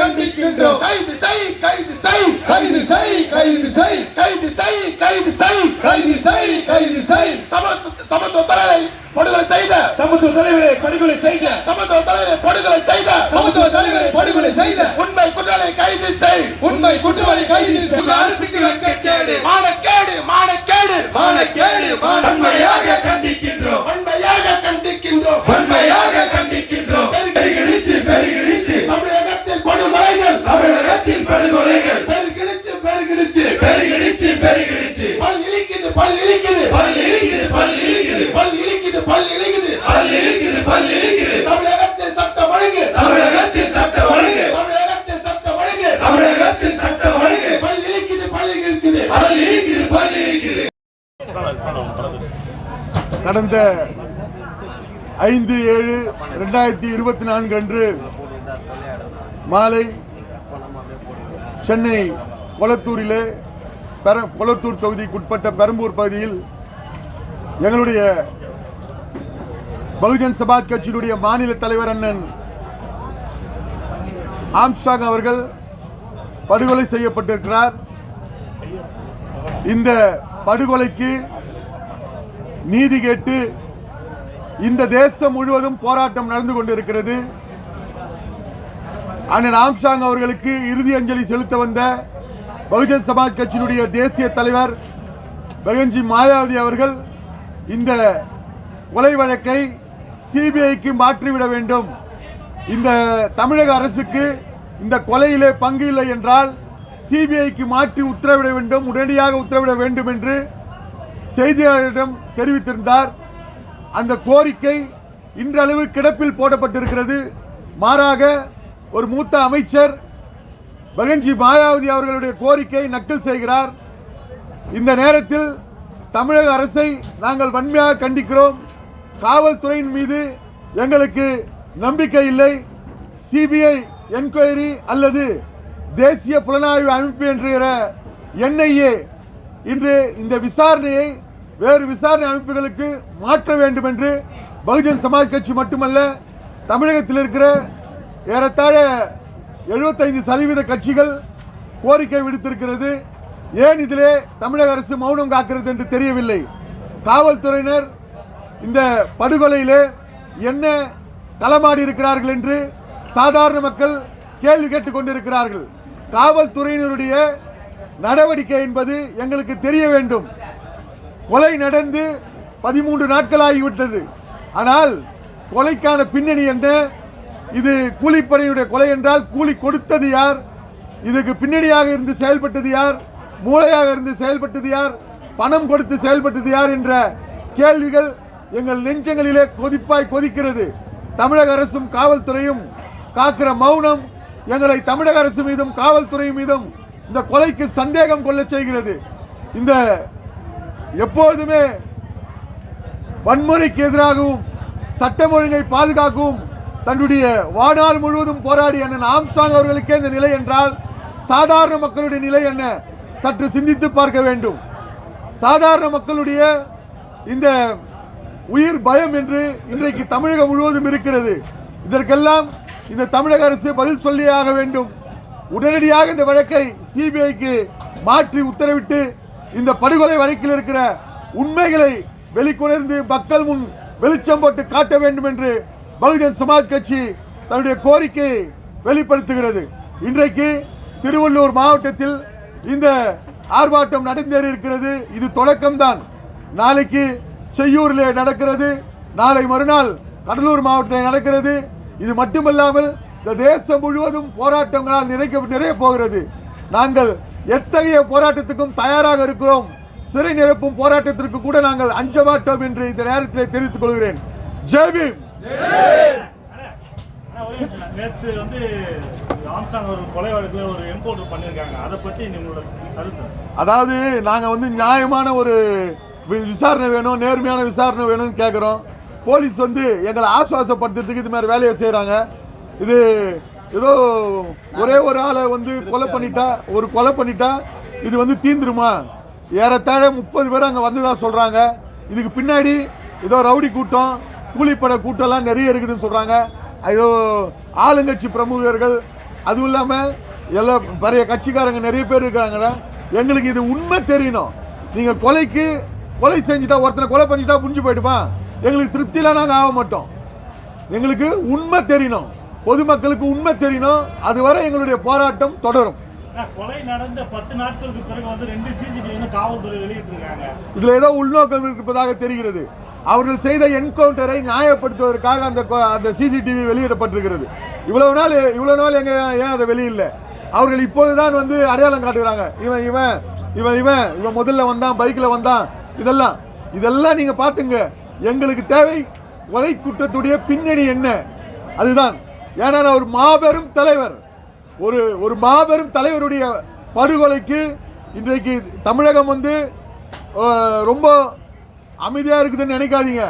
கண்டிக்கின்றோம். கைது செய் கைது செய் கைது செய் கைது செய் கைது செய் கைது செய் கைது செய் கைது செய் சமத்துவ தலைவரை படுகொலை செய்த. சமத்துவ தலைவரை படுகொலை செய்த. சமத்துவ தலைவரை படுகொலை செய்த. சமத்துவ தலைவரை படுகொலை செய்த. உண்மை குற்றலை கைது செய் உண்மை குற்றவாளி கைது செய்த அரசுக்கு வெட்கக்கேடு மானக்கேடு. மானக்கேடு மானக்கேடு. வன்மையாக கண்டிக்கின்றோம். வன்மையாக கண்டிக்கின்றோம். வன்மையாக தமிழகத்தில் படுகொலைகள். பெருகிடிச்சு பெருகிடிச்சு. பெருகிழிச்சு பெருகிழிச்சு பல் இழிக்குது பல் இழிக்குது. பல் இழிக்குது பல் இழிக்குது. பல் இழிக்குது பல் இழிக்குது. பல் இழிக்குது பல் இழிக்குது. தமிழகத்தில் சட்ட ஒழுங்கு. தமிழகத்தில் சட்ட ஒழுங்கு. தமிழகத்தில் சட்ட ஒழுங்கு. தமிழகத்தில் சட்ட ஒழுங்கு. பல் இழிக்குது பல் இழிக்குது. பல் இழிக்குது பல் இழிக்குது. கடந்த ஐந்து ஏழு ரெண்டாயிரத்தி இருபத்தி நான்கு அன்று மாலை சென்னை கொளத்தூரிலே பெர கொளத்தூர் தொகுதிக்குட்பட்ட பெரம்பூர் பகுதியில் எங்களுடைய பகுஜன் சமாஜ் கட்சியினுடைய மாநில தலைவர் அண்ணன் ஆம்ஸ்டாங் அவர்கள் படுகொலை செய்யப்பட்டிருக்கிறார். இந்த படுகொலைக்கு நீதி கேட்டு இந்த தேசம் முழுவதும் போராட்டம் நடந்து கொண்டிருக்கிறது. அண்ணன் ஆம்சாங் அவர்களுக்கு இறுதி அஞ்சலி செலுத்த வந்த பகுஜன் சமாஜ் கட்சியினுடைய தேசிய தலைவர் பகன்ஜி மாயாவதி அவர்கள் இந்த கொலை வழக்கை சிபிஐக்கு மாற்றிவிட வேண்டும். இந்த தமிழக அரசுக்கு இந்த கொலையிலே பங்கு இல்லை என்றால் சிபிஐக்கு மாற்றி உத்தரவிட வேண்டும் உடனடியாக உத்தரவிட வேண்டும் என்று செய்தியாளரிடம் தெரிவித்திருந்தார். அந்த கோரிக்கை இன்றளவு கிடப்பில் போடப்பட்டிருக்கிறது. மாறாக ஒரு மூத்த அமைச்சர் பகன்ஜி மாயாவதி அவர்களுடைய கோரிக்கை நக்கல் செய்கிறார். இந்த நேரத்தில் தமிழக அரசை நாங்கள் வன்மையாக கண்டிக்கிறோம். காவல்துறையின் மீது எங்களுக்கு நம்பிக்கை இல்லை. சிபிஐ என்கொயரி அல்லது தேசிய புலனாய்வு அமைப்பு என்கிற என்ஐஏ இன்று இந்த விசாரணையை வேறு விசாரணை அமைப்புகளுக்கு மாற்ற வேண்டும் என்று பகுஜன் சமாஜ் கட்சி மட்டுமல்ல தமிழகத்தில் இருக்கிற ஏறத்தாழ எழுபத்தைந்து சதவீத கட்சிகள் கோரிக்கை விடுத்திருக்கிறது. ஏன் இதிலே தமிழக அரசு மௌனம் காக்கிறது என்று தெரியவில்லை. காவல்துறையினர் இந்த படுகொலையிலே என்ன களமாடி இருக்கிறார்கள் என்று சாதாரண மக்கள் கேள்வி கேட்டுக் கொண்டிருக்கிறார்கள். காவல்துறையினருடைய நடவடிக்கை என்பது எங்களுக்கு தெரிய வேண்டும். கொலை நடந்து பதிமூன்று நாட்கள் ஆகிவிட்டது. ஆனால் கொலைக்கான பின்னணி என்ன? இது கூலிப்படையுடைய கொலை என்றால் கூலி கொடுத்தது யார்? இதுக்கு பின்னணியாக இருந்து செயல்பட்டது யார்? மூளையாக இருந்து செயல்பட்டது யார்? பணம் கொடுத்து செயல்பட்டது யார் என்ற கேள்விகள் எங்கள் நெஞ்சங்களிலே கொதிப்பாய் கொதிக்கிறது. தமிழக அரசும் காவல்துறையும் காக்கிற மௌனம் எங்களை தமிழக அரசு மீதும் காவல்துறை மீதும் இந்த கொலைக்கு சந்தேகம் கொள்ளச் செய்கிறது. இந்த எப்போதுமே வன்முறைக்கு எதிராகவும் சட்டம் ஒழுங்கை பாதுகாக்கவும் தன்னுடைய வாழ்நாள் முழுவதும் போராடி அண்ணன் ஆம்ஸ்டாங் அவர்களுக்கே இந்த நிலை என்றால் சாதாரண மக்களுடைய நிலை என்ன? சற்று சிந்தித்து பார்க்க வேண்டும். சாதாரண மக்களுடைய இந்த உயிர் பயம் என்று இன்றைக்கு தமிழகம் முழுவதும் இருக்கிறது. இதற்கெல்லாம் இந்த தமிழக அரசு பதில் சொல்லியே ஆக வேண்டும். உடனடியாக இந்த வழக்கை சிபிஐக்கு மாற்றி உத்தரவிட்டு இந்த படுகொலை வழக்கில் இருக்கிற உண்மைகளை வெளிக்கொணர்ந்து மக்கள் முன் வெளிச்சம் போட்டு காட்ட வேண்டும் என்று பகுஜன் சமாஜ் கட்சி தன்னுடைய கோரிக்கையை வெளிப்படுத்துகிறது. இன்றைக்கு திருவள்ளூர் மாவட்டத்தில் இந்த ஆர்ப்பாட்டம் நடந்தேறி இருக்கிறது. இது தொடக்கம்தான். நாளைக்கு செய்யூரில் நடக்கிறது. நாளை மறுநாள் கடலூர் மாவட்டத்தில் நடக்கிறது. இது மட்டுமல்லாமல் இந்த தேசம் முழுவதும் போராட்டங்களால் நிறைக்க நிறைய போகிறது. நாங்கள் எத்தகைய போராட்டத்துக்கும் தயாராக இருக்கிறோம். சிறை நிரப்பும் போராட்டத்திற்கு கூட நாங்கள் அஞ்ச மாட்டோம் என்று இந்த நேரத்தில் தெரிவித்துக் கொள்கிறேன். ஜெய்பீம்! நேற்று வந்து ஆம்சாங் ஒரு கொலை வழக்கில் ஒரு என்கவுண்டர் பண்ணியிருக்காங்க. அதை பற்றி நீங்களோட கருத்து? அதாவது நாங்கள் வந்து நியாயமான ஒரு வி- விசாரணை வேணும் நேர்மையான விசாரணை வேணும்னு கேட்குறோம் போலீஸ் வந்து எங்களை ஆசுவாசப்படுத்துறதுக்கு இது மாதிரி வேலையை செய்கிறாங்க இது ஏதோ ஒரே ஒரு ஆளை வந்து கொலை பண்ணிட்டா ஒரு கொலை பண்ணிட்டா இது வந்து தீந்துருமா? ஏறத்தாழ முப்பது பேர் அங்கே வந்ததாக சொல்கிறாங்க இதுக்கு பின்னாடி ஏதோ ரவுடி கூட்டம் கூலிப்படை கூட்டம்லாம் நிறைய இருக்குதுன்னு சொல்கிறாங்க ஐயோ ஆளுங்கட்சி பிரமுகர்கள் அதுவும் இல்லாமல் எல்லாம் பெரிய கட்சிக்காரங்க நிறைய பேர் இருக்காங்கடா. எங்களுக்கு இது உண்மை தெரியணும். நீங்கள் கொலைக்கு கொலை செஞ்சுட்டா ஒருத்தனை கொலை பண்ணிட்டா புரிஞ்சு போயிடுமா எங்களுக்கு திருப்தியெலாம் நாங்கள் ஆக மாட்டோம். எங்களுக்கு உண்மை தெரியணும். பொதுமக்களுக்கு உண்மை தெரியணும். அதுவரை எங்களுடைய போராட்டம் தொடரும். கொலை நடந்த பத்து நாட்களுக்கு பிறகு வந்து ரெண்டு சிசிடிவி காவல்துறை வெளியிட்டிருக்காங்க. இதில் ஏதோ உள்நோக்கம் இருப்பதாக தெரிகிறது. அவர்கள் செய்த என்கவுண்டரை நியாயப்படுத்துவதற்காக அந்த அந்த சிசிடிவி வெளியிடப்பட்டிருக்கிறது. இவ்வளவு நாள் இவ்வளவு நாள் எங்க ஏன் அதை வெளியில்ல அவர்கள் இப்போதுதான் வந்து அடையாளம் காட்டுகிறாங்க. இவன் இவன் இவன் இவன் இவன் முதல்ல வந்தான் பைக்கில் வந்தான். இதெல்லாம் இதெல்லாம் நீங்க பாத்துங்க எங்களுக்கு தேவை கொலை குற்றத்துடைய பின்னணி என்ன? அதுதான். ஏன்னா ஒரு மாபெரும் தலைவர். ஒரு ஒரு மாபெரும் தலைவருடைய படுகொலைக்கு இன்றைக்கு தமிழகம் வந்து ரொம்ப அமைதியாக இருக்குதுன்னு நினைக்காதீங்க.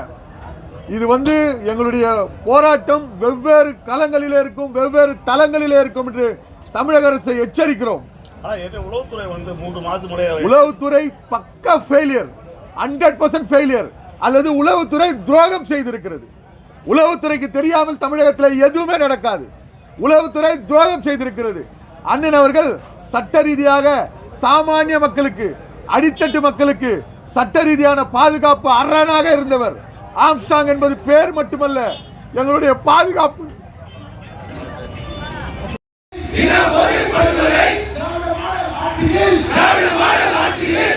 இது வந்து எங்களுடைய போராட்டம் வெவ்வேறு களங்களிலே இருக்கும் வெவ்வேறு தளங்களிலே இருக்கும் என்று தமிழக அரசை எச்சரிக்கிறோம். உளவுத்துறை பக்கா ஃபெயிலியர் ஹண்ட்ரட் பர்சன்ட் ஃபெயிலியர் அல்லது உளவுத்துறை துரோகம் செய்திருக்கிறது. உளவுத்துறைக்கு தெரியாமல் தமிழகத்தில் எதுவுமே நடக்காது. உளவுத்துறை துரோகம் செய்திருக்கிறது. அண்ணன் அவர்கள் சட்ட ரீதியாக சாமானிய மக்களுக்கு அடித்தட்டு மக்களுக்கு சட்ட ரீதியான பாதுகாப்பு அரணாக இருந்தவர். ஆம்ஸ்டாங் என்பது பேர் மட்டுமல்ல எங்களுடைய பாதுகாப்பு. ஆட்சியில்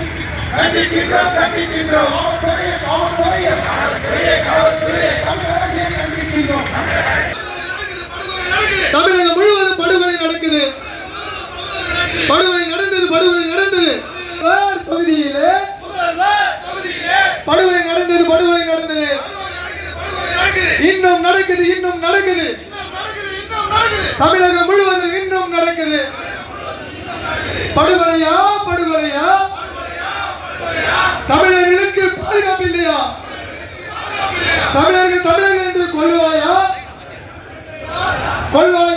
கண்டிக்கின்றோம் கண்டிக்கின்றோம். காவல்துறையை காவல்துறையை காவல்துறையை காவல்துறையை தமிழக அரசை கண்டிக்கின்றோம் தமிழகம் முழுவதும் படுகொலை நடக்குது. படுகொலை நடந்தது படுகொலை நடந்தது. வேர் பகுதியிலே படுகொலை நடந்தது படுகொலை நடந்தது. இன்னும் நடக்குது இன்னும் நடக்குது. தமிழகம் முழுவதும் இன்னும் நடக்குது. படுகொலையா? தமிழர்களுக்கு பாதுகாப்பு இல்லையா தமிழர்கள் தமிழர்கள் என்று கொள்வாயா? கொள்வாயா?